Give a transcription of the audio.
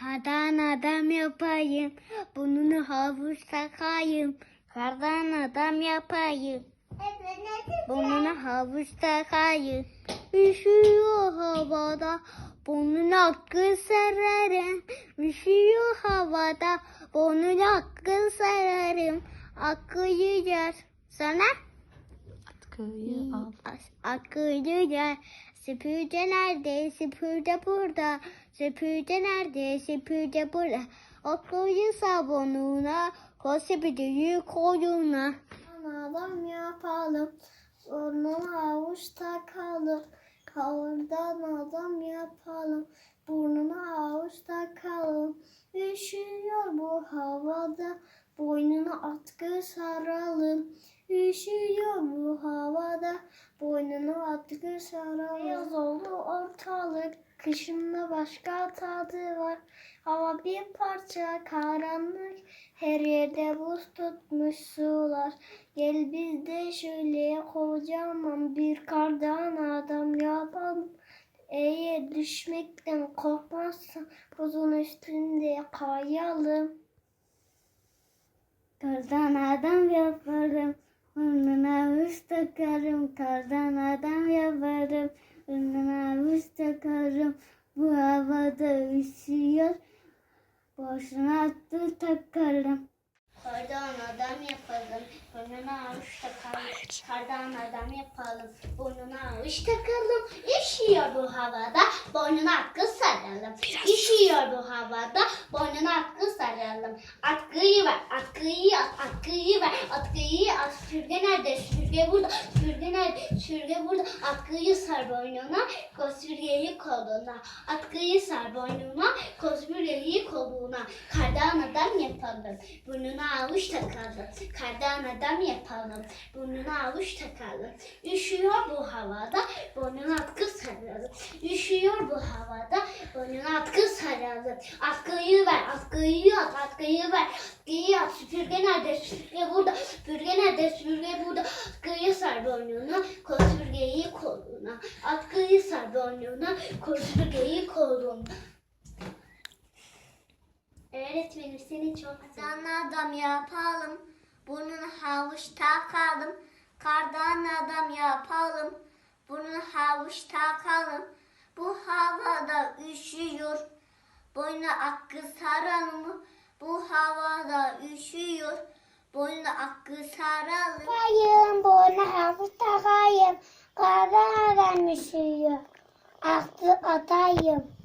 Kardan adam yapayım. Burnunu havuç takayım. Kardan adam yapayım. Burnuna havuç takayım. Üşüyor havada. Burnuna akıl sararım. Üşüyor havada. Burnuna akıl sararım. Akıl yer. Sana? Atkıyı al. Akıllı yer. Süpürge nerede? Süpürge burada. Süpürge nerede? Süpürge burada. Akıllı sabununa. Koy süpürgeyi koyuna. Adam yapalım. Burnuna havuç takalım. Kavurdan adam yapalım. Burnuna havuç takalım. Üşüyor bu havada. Boynuna atkı saralım. Üşüyor bu havada. Boynuna atkı saralım. Yaz oldu ortalık. Kışında başka tadı var. Hava bir parça karanlık. Her yerde buz tutmuş sular. Gel biz de şöyle kocaman bir kardan adam yapalım. Düşmekten korkmazsan buzun üstünde kayalım. Kardan adam yaparım. Burnuna avuç takarım. Kardan adam yaparım. Burnuna avuç takarım. Bu havada üşüyor. Boşuna attı takarım. Yapalım. Burnuna avuç takalım. Kardan adam yapalım. Burnuna avuç takalım. Üşüyor bu havada. Boynuna atkı saralım. Üşüyor bu havada. Boynuna atkı saralım. Atkıyı ver. Atkıyı at. Atkıyı ver. Atkıyı at. Sürge nerede? Sürge burada. Sürge nerede? Sürge burada. Atkıyı sar boynuna. Koy sürgeyi koluna. Atkıyı sar boynuna. Koy sürgeyi koluna. Kardan adam yapalım. Burnuna avuç takalım. Kardan adam yapalım. Burnuna avuç takalım. Üşüyor bu havada. Boynuna atkı saralım. Üşüyor bu havada. Boynuna atkı saralım. Atkıyı ver. Atkıyı at. Atkıyı ver. Atkıyı at. Süpürge nerede? Süpürge burada. Süpürge nerede? Süpürge burada. Atkıyı sar boynuna. Koy süpürgeyi koluna. Atkıyı sar boynuna. Koy süpürgeyi koluna. Öğretmenim seni çok Kardan adam yapalım. Burnuna havuç takalım. Kardan adam yapalım. Burnuna havuç takalım. Bu havada üşüyor. Boynuna akı saralım. Bu havada üşüyor. Boynuna akı saralım. Takayım, boyuna havuç takayım. Adam üşüyor. Aktı atayım.